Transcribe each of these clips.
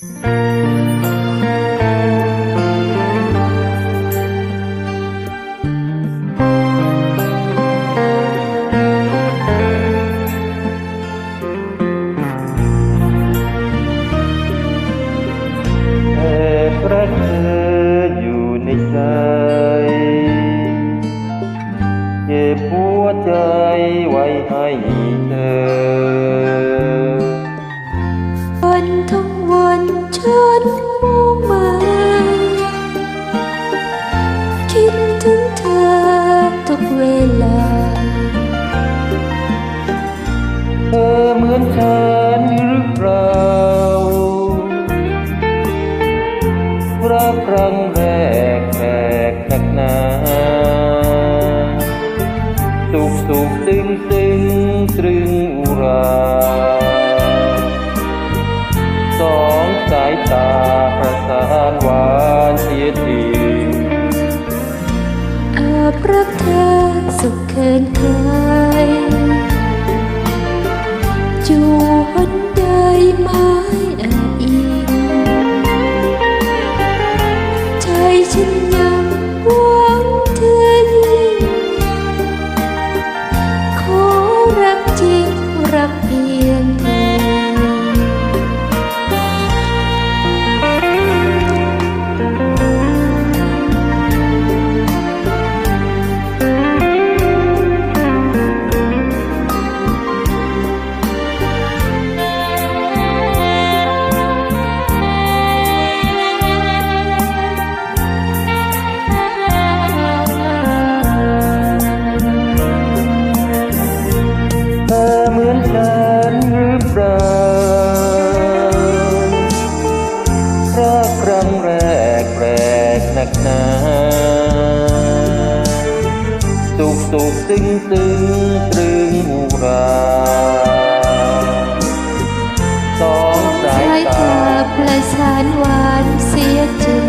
แอบรักเธออยู่ในใจเก็บหัวใจไว้ให้เธอ รักครั้งแรกแรกหนักหนา สุขสุขตึงตึงตรึงอุรา สองสายตาประสานหวานเสียทีอาบรักเธอสุขเคินเคยจูหนใดไม้ หนาสุขสุขตึงตึงตรึงอุราสองสายตาประสานหวานเสียจริง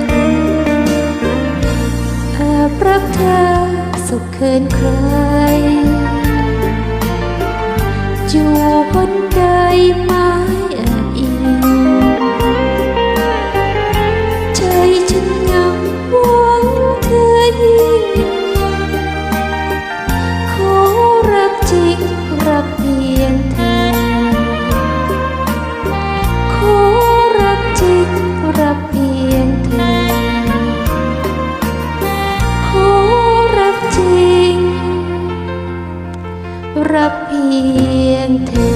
แอบรักเธอสุขเคินใครอยู่คนใดม้ รักเพียงเธอ